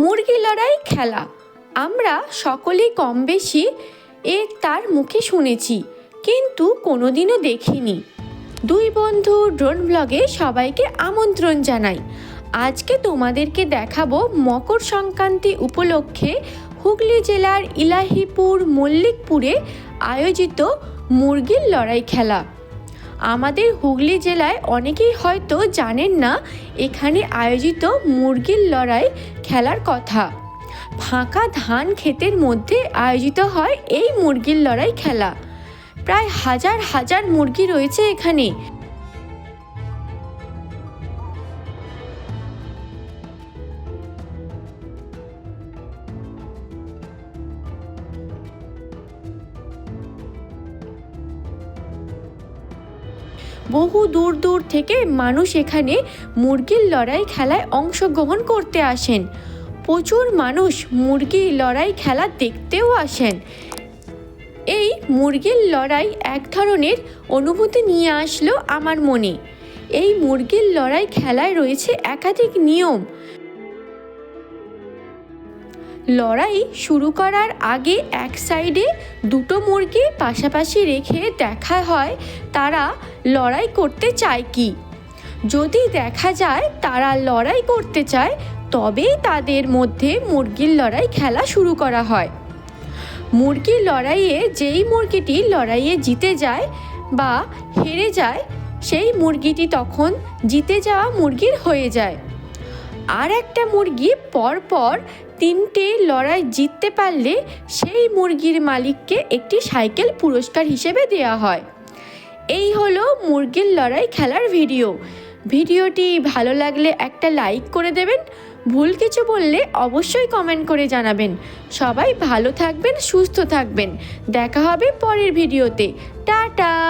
মুরগি লড়াই খেলা। আমরা সকলেই কম বেশি এ তার মুখে শুনেছি, কিন্তু কোনোদিনও দেখিনি। দুই বন্ধু ড্রোন ব্লগে সবাইকে আমন্ত্রণ জানাই। আজকে তোমাদেরকে দেখাবো মকর সংক্রান্তি উপলক্ষে হুগলি জেলার ইলাহিপুর, মল্লিকপুরে আয়োজিত মুরগির লড়াই খেলা। আমাদের হুগলি জেলায় অনেকেই হয়তো জানেন না, এখানে আয়োজিত মুরগির লড়াই খেলার কথা। ফাঁকা ধান ক্ষেতের মধ্যে আয়োজিত হয় এই মুরগির লড়াই খেলা। প্রায় হাজার হাজার মুরগি রয়েছে এখানে। বহু দূর দূর থেকে মানুষ এখানে মুরগির লড়াই খেলায় অংশগ্রহণ করতে আসেন। প্রচুর মানুষ মুরগির লড়াই খেলা দেখতেও আসেন। এই মুরগির লড়াই এক ধরনের অনুভূতি নিয়ে আসলো আমার মনে। এই মুরগির লড়াই খেলায় রয়েছে একাধিক নিয়ম। লড়াই শুরু করার আগে এক সাইডে দুটো মুরগি পাশাপাশি রেখে দেখা হয় তারা লড়াই করতে চায় কি। যদি দেখা যায় তারা লড়াই করতে চায়, তবেই তাদের মধ্যে মুরগির লড়াই খেলা শুরু করা হয়। মুরগির লড়াইয়ে যেই মুরগিটি লড়াইয়ে জিতে যায় বা হেরে যায়, সেই মুরগিটি তখন জিতে যাওয়া মুরগির হয়ে যায়। আর একটা মুরগি পর পর তিনটে লড়াই জিততে পারলে সেই মুরগির মালিককে একটি সাইকেল পুরস্কার হিসেবে দেওয়া হয়। এই হলো মুরগির লড়াই খেলার ভিডিও। ভিডিওটি ভালো লাগলে একটা লাইক করে দেবেন, ভুল কিছু বললে অবশ্যই কমেন্ট করে জানাবেন। সবাই ভালো থাকবেন, সুস্থ থাকবেন। দেখা হবে পরের ভিডিওতে। টাটা!